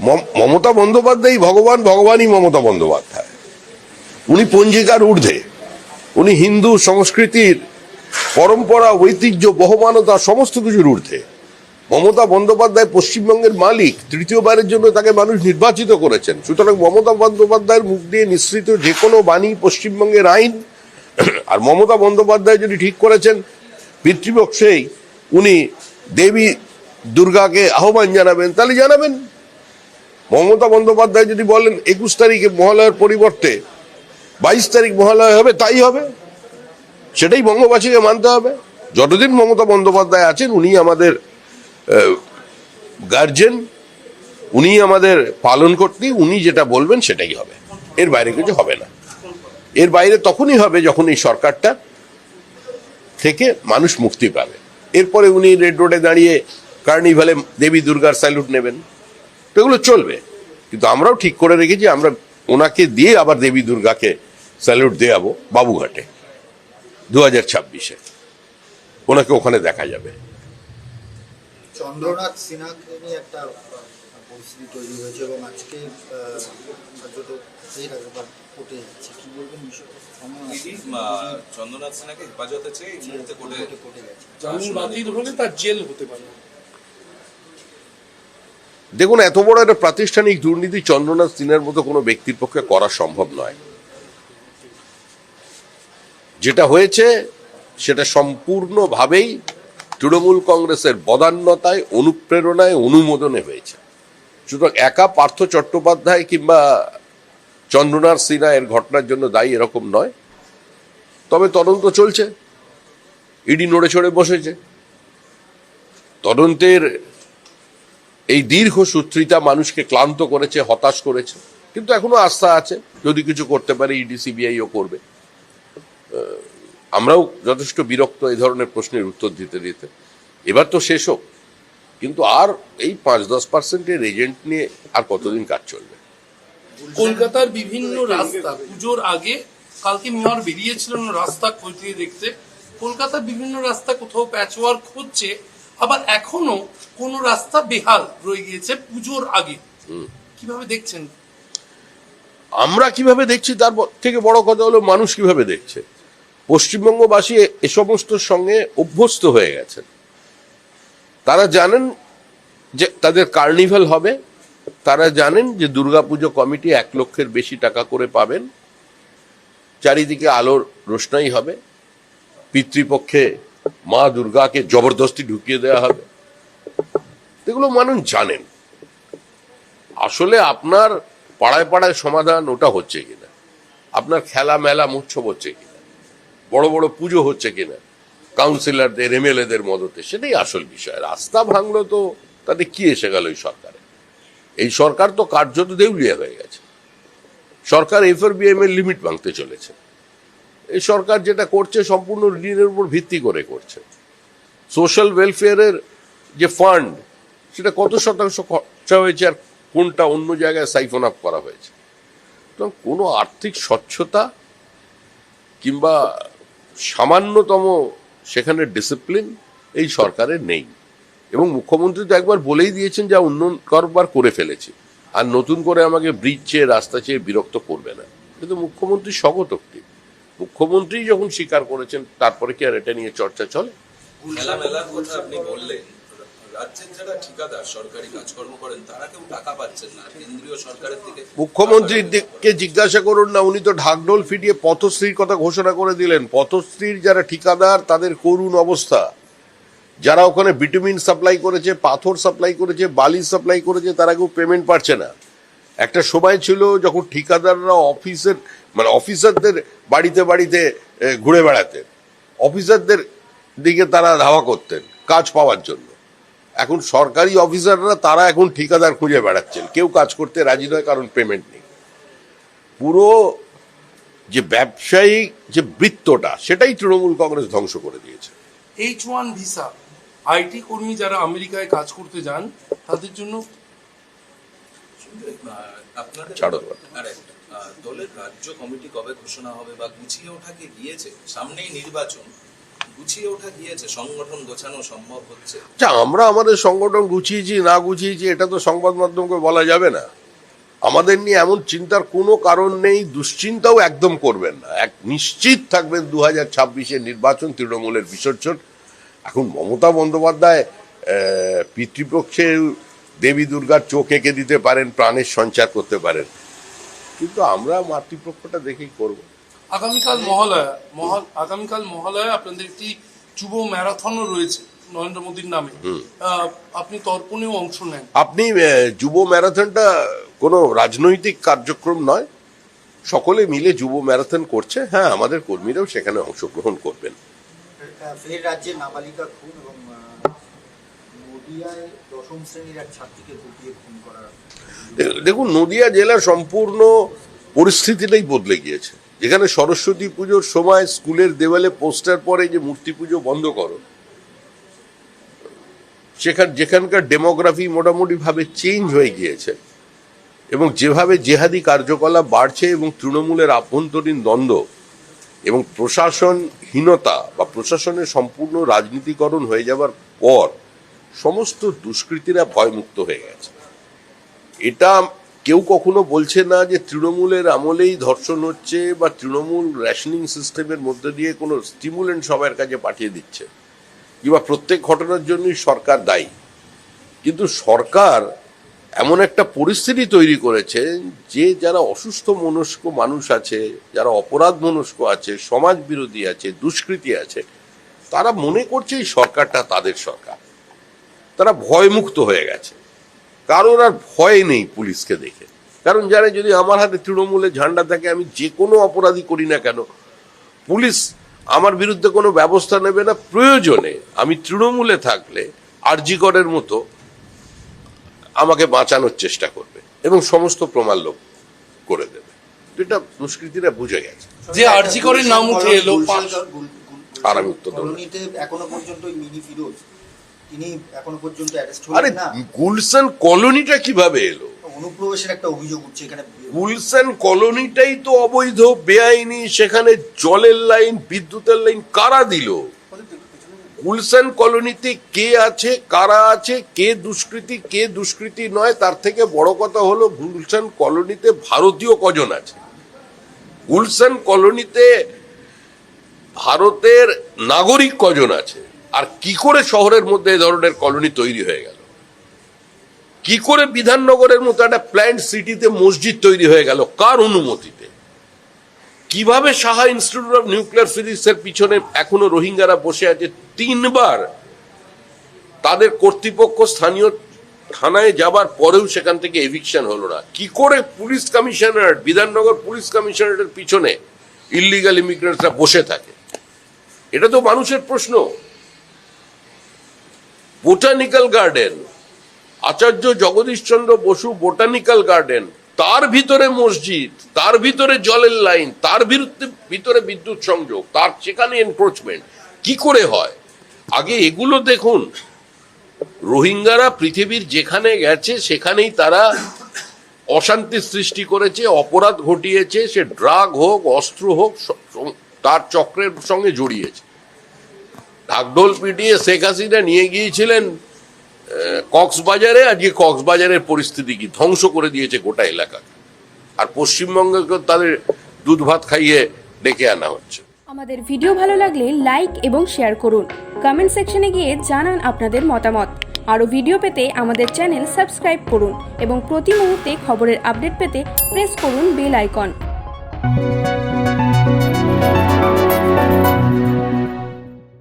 মম- মমতা বন্দ্যোপাধ্যায় ভগবান, ভগবানই মমতা বন্দ্যোপাধ্যায়। উনি পঞ্জিকার ঊর্ধ্বে। উনি হিন্দু সংস্কৃতির পরম্পরা, ঐতিহ্য, বহমানতা, সমস্ত কিছুর ঊর্ধ্বে। মমতা বন্দ্যোপাধ্যায় পশ্চিমবঙ্গের মালিক, তৃতীয়বারের জন্য তাকে মানুষ নির্বাচিত করেছেন। সুতরাং মমতা বন্দ্যোপাধ্যায়ের মুখ দিয়ে নিঃসৃত যে কোনো বাণী পশ্চিমবঙ্গের আইন, আর মমতা বন্দ্যোপাধ্যায় যদি ঠিক করেছেন, পিতৃপক্ষেই উনি দেবী দুর্গাকে আহ্বান জানাবেন। তাহলে জানাবেন মমতা বন্দ্যোপাধ্যায় যদি বলেন একুশ তারিখে মহালয়ার পরিবর্তে বাইশ তারিখ মহালয়া হবে, তাই হবে। সেটাই বঙ্গবাসীকে মানতে হবে। যতদিন মমতা বন্দ্যোপাধ্যায় আছেন, উনি আমাদের গার্জেন উনি আমাদের পালন করতে, উনি যেটা বলবেন সেটাই হবে। এর বাইরে কিছু হবে না। এর বাইরে তখনই হবে যখন এই সরকারটা থেকে মানুষ মুক্তি পাবে। এরপরে উনি রেড রোডে দাঁড়িয়ে কার্নিভালে দেবী দুর্গার স্যালুট নেবেন। তো এগুলো চলবে। কিন্তু আমরাও ঠিক করে রেখেছি আমরা ওনাকে দিয়ে আবার দেবী দুর্গাকে স্যালুট দেওয়াবো বাবুঘাটে দু হাজার ছাব্বিশে। ওনাকে ওখানে দেখা যাবে। চন্দ্রনাথ সিনহাকে নিয়ে একটা পরিস্থিতি তৈরি হয়েছে এবং আজকে? চন্দ্রনাথ সিনহাকে হেফাজতে চেয়ে কোর্টে কোর্টে কোর্টে জামিন বাতিল হলে তার জেল হতে পারে। দেখুন, এত বড় একটা প্রাতিষ্ঠানিক দুর্নীতি চন্দ্রনাথ সিনহার মতো কোনো ব্যক্তির পক্ষে করা সম্ভব নয়। যেটা হয়েছে, সেটা সম্পূর্ণভাবেই তৃণমূল কংগ্রেসের বদান্যতায়, অনুপ্রেরণায়, অনুমোদনে হয়েছে। সুতরাং একা পার্থ চট্টোপাধ্যায় কিংবা চন্দ্রনাথ সিনহা এর ঘটনার জন্য দায়ী এরকম নয়। তবে তদন্ত চলছে। ইডি নড়ে চড়ে বসেছে। তদন্তের এই দীর্ঘ সূত্রিতা মানুষকে ক্লান্ত করেছে, হতাশ করেছে। কিন্তু এখনও আস্থা আছে, যদি কিছু করতে পারে ইডি সিবিআইও করবে। আমরাও যথেষ্ট বিরক্ত এই ধরনের প্রশ্নের উত্তর দিতে দিতে। এবার তো শেষ হোক। কিন্তু আর এই পাঁচ দশ পার্সেন্টের এজেন্ট নিয়ে আর কতদিন কাজ চলবে? কলকাতার বিভিন্ন রাস্তা, পুজোর আগে কালকে মেয়র বেরিয়েছিলেন রাস্তা খতিয়ে দেখতে। কলকাতার বিভিন্ন রাস্তা কোথাও প্যাচওয়ার্ক হচ্ছে আবার এখনও কোন রাস্তা বেহাল রয়ে গিয়েছে পুজোর আগে। কীভাবে দেখছেন? আমরা কীভাবে দেখছি তার থেকে বড় কথা হলো মানুষ কীভাবে দেখছে? পশ্চিমবঙ্গবাসী এ- সমস্ত সঙ্গে অভ্যস্ত হয়ে গেছেন। তারা জানেন যে তাদের কার্নিভাল হবে। তারা জানেন যে দুর্গাপুজো কমিটি এক লক্ষের বেশি টাকা করে পাবেন। চারিদিকে আলোর রোশনাই হবে। পিতৃপক্ষে মা দুর্গাকে জবরদস্তি ঢুকিয়ে দেওয়া হবে। এগুলো মানুষ জানেন। আসলে আপনার পাড়ায় পাড়ায় সমাধান ওটা হচ্ছে কিনা? আপনার খেলা মেলা উৎসব হচ্ছে কিনা? বড় বড় পুজো হচ্ছে কিনা? কাউন্সিলরদের এমএলএদের মদতে, সেটাই আসল বিষয়। রাস্তা ভাঙলো তো, তাতে কি এসে গেল এই সরকারে? এই সরকার তো কার্যত দেউলিয়া হয়ে গেছে। সরকার এফআরবিএম এর লিমিট ভাঙতে চলেছে। এই সরকার যেটা করছে সম্পূর্ণ ঋণের উপর ভিত্তি করে করছে। সোশ্যাল ওয়েলফেয়ারের যে ফান্ড সেটা কত শতাংশ খরচা হয়েছে আর কোনটা অন্য জায়গায় সাইফন আপ করা হয়েছে? তো কোনো আর্থিক স্বচ্ছতা কিংবা সামান্যতম সেখানে ডিসিপ্লিন এই সরকারের নেই। এবং মুখ্যমন্ত্রী তো একবার বলেই দিয়েছেন যা উন্নয়ন করবার করে ফেলেছি। আর নতুন করে আমাকে ব্রিজ চেয়ে, রাস্তা চেয়ে বিরক্ত করবে না। কিন্তু মুখ্যমন্ত্রী স্বগতোক্তি। মুখ্যমন্ত্রী যখন স্বীকার করেছেন তারপরে কি আর এটা নিয়ে চর্চা চলে? কথা আপনি বললেন। রাজ্যের যারা ঠিকাদার সরকারি কাজকর্ম করেন তারা কেউ টাকা পাচ্ছেন না। কেন্দ্রীয় সরকারের থেকে মুখ্যমন্ত্রীর জিজ্ঞাসা করুন না উনি তো ঢাকঢোল ফিটিয়ে পথশ্রীর কথা ঘোষণা করে দিলেন। পথশ্রীর যারা ঠিকাদার তাদের করুণ অবস্থা। যারা ওখানে ভিটামিন সাপ্লাই করেছে পাথর সাপ্লাই করেছে বালি সাপ্লাই করেছে তারা কেউ পেমেন্ট পাচ্ছে না। একটা সময় ছিল যখন ঠিকাদাররা অফিসের মানে অফিসারদের বাড়িতে বাড়িতে ঘুরে বেড়াতেন। অফিসারদের দিকে তারা ধাওয়া করতেন, কাজ পাওয়ার জন্য। এখন সরকারি অফিসাররা, তারা এখন ঠিকাদার খুঁজে বেড়াচ্ছেন। কেউ কাজ করতে রাজি নয়, কারণ পেমেন্ট নেই। পুরো যে ব্যবসায়িক যে বৃত্তটা, সেটাই তৃণমূল কংগ্রেস ধ্বংস করে দিয়েছে। এইচ ওয়ান ভিসা আইটি কর্মী যারা আমেরিকায় কাজ করতে যান, তাদের জন্য দলের রাজ্য কমিটি কবে ঘোষণা হবে বা গুছিয়ে ওঠা কি গিয়েছে? সামনেই নির্বাচন গুছিয়ে ওঠা গিয়েছে সংগঠন গোছানো সম্ভব হচ্ছে? আমরা আমাদের সংগঠন গুছিয়েছি না গুছিয়েছি এটা তো সংবাদ মাধ্যমকে বলা যাবে না। আমাদের নিয়ে এমন চিন্তার কোনো কারণ নেই দুশ্চিন্তাও একদম করবেন না। এক নিশ্চিত থাকবেন দু হাজার ছাব্বিশের নির্বাচন তৃণমূলের বিসর্জন। এখন মমতা বন্দ্যোপাধ্যায় আহ, পিতৃপক্ষে দেবী দুর্গার চোখ এঁকে দিতে পারেন প্রাণের সঞ্চার করতে পারেন। কিন্তু আমরা মাতৃপক্ষটা দেখেই করব। আগামীকাল মহালয়া মহা আগামীকাল মহালয়া আপনাদের একটি যুব ম্যারাথনও রয়েছে নরেন্দ্র মোদীর নামে। আপনি তর্পণেও অংশ নেন। আপনি যুব ম্যারাথনটা কোনো রাজনৈতিক কার্যক্রম নয়। সকলে মিলে যুব ম্যারাথন করছে। হ্যাঁ আমাদের কর্মীরাও সেখানে অংশগ্রহণ করবেন। ফের রাজ্যে নাবালিকা খুন এবং দেখুন, নদিয়া জেলার সম্পূর্ণ পরিস্থিতিটাই বদলে গিয়েছে। যেখানে সরস্বতী পুজোর সময় স্কুলের দেওয়ালে পোস্টার পরে যে মূর্তি পুজো বন্ধ করো, সেখান, যেখানকার ডেমোগ্রাফি মোটামুটি ভাবে চেঞ্জ হয়ে গিয়েছে এবং যেভাবে জেহাদি কার্যকলাপ বাড়ছে এবং তৃণমূলের আভ্যন্তরীণ দ্বন্দ্ব এবং প্রশাসনহীনতা বা প্রশাসনের সম্পূর্ণ রাজনীতিকরণ হয়ে যাবার পর সমস্ত দুষ্কৃতীরা ভয়মুক্ত হয়ে গেছে। এটা কেউ কখনো বলছে না যে তৃণমূলের আমলেই ধর্ষণ হচ্ছে বা তৃণমূল রেশনিং সিস্টেমের মধ্যে দিয়ে কোনো স্টিমুলেন্ট সবার কাছে পাঠিয়ে দিচ্ছে কিংবা প্রত্যেক ঘটনার জন্যই সরকার দায়ী। কিন্তু সরকার এমন একটা পরিস্থিতি তৈরি করেছে যে যারা অসুস্থ মনস্ক মানুষ আছে, যারা অপরাধ মনস্ক আছে সমাজ বিরোধী আছে, দুষ্কৃতী আছে, তারা মনে করছে এই সরকারটা তাদের সরকার। তারা ভয়মুক্ত হয়ে গেছে। কারোর আর ভয় নেই পুলিশকে দেখে। কারণ জানে যদি আমার হাতে তৃণমূলের ঝান্ডা থাকে আমি যে কোনো অপরাধী করি না কেন পুলিশ আমার বিরুদ্ধে কোনো ব্যবস্থা নেবে না। প্রয়োজনে আমি তৃণমূলে থাকলে আরজিকরের মতো আমাকে বাঁচানোর চেষ্টা করবে এবং সমস্ত প্রমাণ লোক করে দেবে। এটা দুষ্কৃতীরা বুঝে গেছে। যে নাম উঠে এলো আর আমি উত্তর এখনও পর্যন্ত মিনি ফিরোজ তিনি এখনও পর্যন্ত অ্যারেস্ট আরে হলেন না। গুলশান কলোনিটা কীভাবে এলো? অনুপ্রবেশের একটা অভিযোগ উঠছে এখানে। গুলশান কলোনিটাই তো অবৈধ বেআইনি সেখানে জলের লাইন বিদ্যুতের লাইন কারা দিল? গুলশান কলোনিতে কে আছে কারা আছে কে দুষ্কৃতি কে দুষ্কৃতি নয় তার থেকে বড় কথা হলো গুলশান কলোনিতে ভারতীয় কজন আছে। গুলশান কলোনিতে ভারতের নাগরিক কজন আছে? আর কি করে শহরের মধ্যে এই ধরনের কলোনি তৈরি হয়ে গেল? কি করে বিধাননগরের মতো একটা প্ল্যান্ট সিটিতে মসজিদ তৈরি হয়ে গেল? কার অনুমতিতে? কীভাবে সাহা ইনস্টিটিউট অফ নিউক্লিয়ার ফিজিক্সের পিছনে এখনও রোহিঙ্গারা বসে আছে তিনবার? তাদের কর্তৃপক্ষ স্থানীয় থানায় যাবার পরেও সেখান থেকে এভিকশন হলো না। কি করে পুলিশ কমিশনার বিধাননগর পুলিশ কমিশনারের পিছনে ইলিগাল ইমিগ্রেন্টরা বসে থাকে? এটা তো মানুষের প্রশ্ন। Botanical garden. Acharya Jagadishchandra Bose botanical garden. তার ভিতরে মসজিদ, তার ভিতরে জলের লাইন, তার বিরুদ্ধে ভিতরে বিদ্যুৎ সংযোগ, তার সেখানে এনক্রোচমেন্ট কি করে হয়? আগে এগুলো দেখুন। রোহিঙ্গারা পৃথিবীর যেখানে গেছে, সেখানেই তারা অশান্তি সৃষ্টি করেছে, অপরাধ ঘটিয়েছে, সে ড্রাগ হোক, অস্ত্র হোক তার চক্রের সঙ্গে জড়িয়েছে। ঢাকঢোল পিটিয়ে শেখ হাসিনা নিয়ে গিয়েছিলেন কক্সবাজারে আজকে কক্সবাজারের পরিস্থিতি কি? ধ্বংস করে দিয়েছে গোটা এলাকা। আর পশ্চিমবঙ্গে তাদের দুধ ভাত খাইয়ে ডেকে আনা হচ্ছে। আমাদের ভিডিও ভালো লাগলে লাইক এবং শেয়ার করুন। কমেন্ট সেকশনে গিয়ে জানান আপনাদের মতামত। আরও ভিডিও পেতে আমাদের চ্যানেল সাবস্ক্রাইব করুন এবং প্রতি মুহূর্তে খবরের আপডেট পেতে প্রেস করুন বেল আইকন।